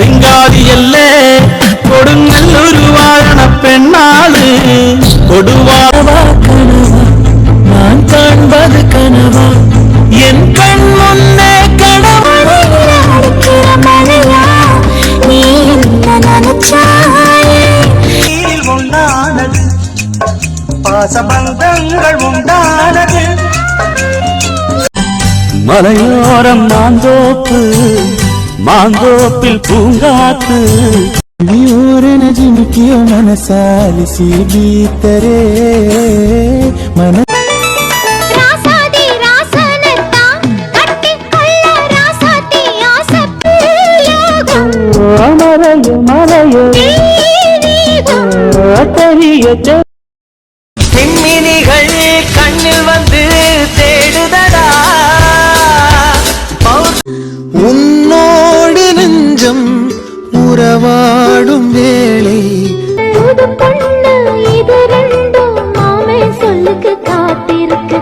பெருங்காதி எல்லே கொடுங்கல்லூர் வாழன பெண்ணாளு. கொடுவாவா கனவா நான் காண்பது கனவா. என் கண் முன்னே பாசபந்தங்கள் உண்டானது. மலையோரம் மாந்தோப்பு ಮಾಂಗೋಪಿಲ್ ಪೂಂಗಾತು ನೀವೂರಿನ ಜಿಮಿಕಿಯ ಮನಸಾಲಿಸಿ ಗೀತರೆ ಮನ ಮರೆಯು ಮರೆಯು உறவாடும் வேளை. சொல்லுக்கு காத்திருக்கு.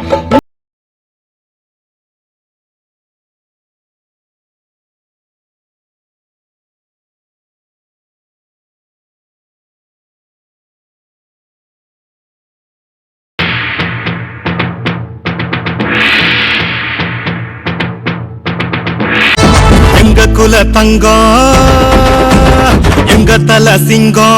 குல தங்கம். తల సింగో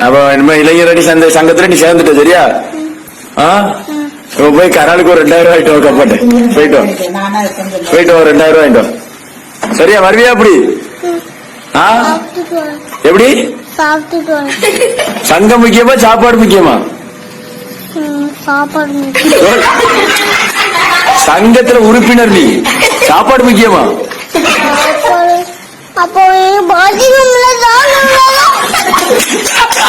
அப்ப இனிமே இளைஞரணி சந்தை சங்கத்துல நீ சேர்ந்துட்ட சரியா? ஆ? போய் கராளுக்கு ஒரு ரெண்டாயிரம் ரூபாய் வாங்கிட்டு கப்பாட்டு போயிட்டு வா. போயிட்டு வா ரெண்டாயிரம் ரூபாய் வாங்கிட்டு வா. சரியா வருவியா அப்படி? ஆ? எப்படி? சங்கம் முக்கியமா சாப்பாடு முக்கியமா? சங்கத்துல உறுப்பினர் நீ. சாப்பாடு முக்கியமா? அப்போ